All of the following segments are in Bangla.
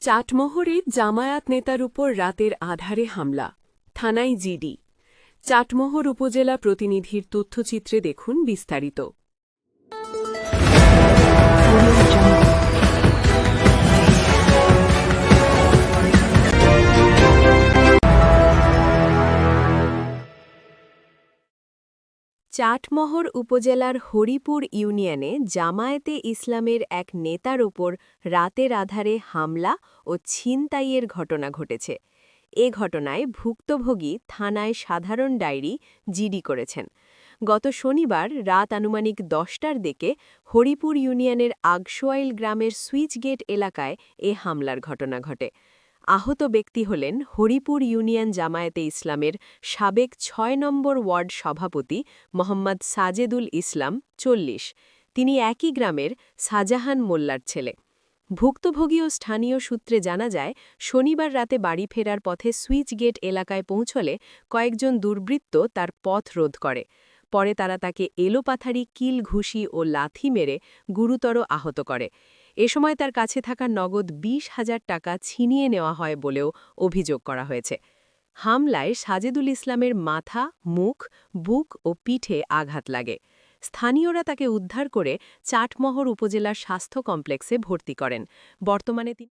চাটমোহরে জামায়াত নেতার উপর রাতের আধারে হামলা, থানায় জিডি। চাটমোহর উপজেলা প্রতিনিধির তথ্যচিত্রে দেখুন বিস্তারিত। চাটমোহর উপজেলার হরিপুর ইউনিয়নে জামায়াতে ইসলামের এক নেতার ওপর রাতের আধারে হামলা ও ছিনতাইয়ের ঘটনা ঘটেছে। এ ঘটনায় ভুক্তভোগী থানায় সাধারণ ডায়েরি জিডি করেছেন। গত শনিবার রাত আনুমানিক দশটার দিকে হরিপুর ইউনিয়নের আগসোয়াইল গ্রামের সুইচগেট এলাকায় এ হামলার ঘটনা ঘটে। আহত ব্যক্তি হলেন হরিপুর ইউনিয়ন জামায়াতে ইসলামের সাবেক ছয় নম্বর ওয়ার্ড সভাপতি মোহাম্মদ সাজেদুল ইসলাম চল্লিশ। তিনি একই গ্রামের সাজাহান মোল্লার ছেলে। ভুক্তভোগী ও স্থানীয় সূত্রে জানা যায়, শনিবার রাতে বাড়ি ফেরার পথে সুইচ গেট এলাকায় পৌঁছলে কয়েকজন দুর্বৃত্ত তার পথ রোধ করে। পরে তারা তাকে এলোপাথারি, কিল ঘুষি ও লাথি মেরে গুরুতর আহত করে। এ সময় তার কাছে থাকা নগদ বিশ হাজার টাকা ছিনিয়ে নেওয়া হয় বলেও অভিযোগ করা হয়েছে। হামলায় সাজেদুল ইসলামের মাথা, মুখ, বুক ও পিঠে আঘাত লাগে। স্থানীয়রা তাকে উদ্ধার করে চাটমহর উপজেলার স্বাস্থ্য কমপ্লেক্সে ভর্তি করেন। বর্তমানে তিনি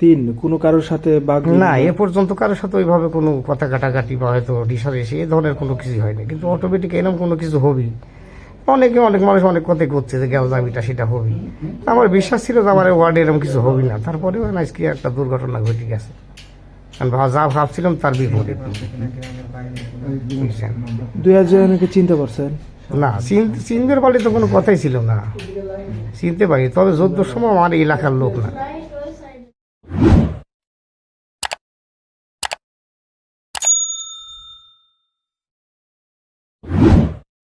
তিন কোনো কারোর সাথে বাঘ না এ পর্যন্ত কারোর সাথে ওইভাবে কোনো কথা কাটাকাটি বা হয়তো রিসারেসি এ ধরনের কোনো কিছু হয়নি। কিন্তু অটোমেটিক এরকম কোনো কিছু হবেই। অনেকে অনেক মানুষ অনেক কথাই করছে যে গেল দাবিটা সেটা হবেই। আমার বিশ্বাস ছিল যে আমার ওয়ার্ডে এরকম কিছু হবেই না। তারপরেও আজকে একটা দুর্ঘটনা ঘটে গেছে। আমি যা ভাবছিলাম তার বিপরীত। দুই হাজারকে চিনতে পারছেন? না চিন- চিনতে পারলে তো কোনো কথাই ছিল না। চিনতে পারি তবে যদ্দুর সময় আমার এলাকার লোক না।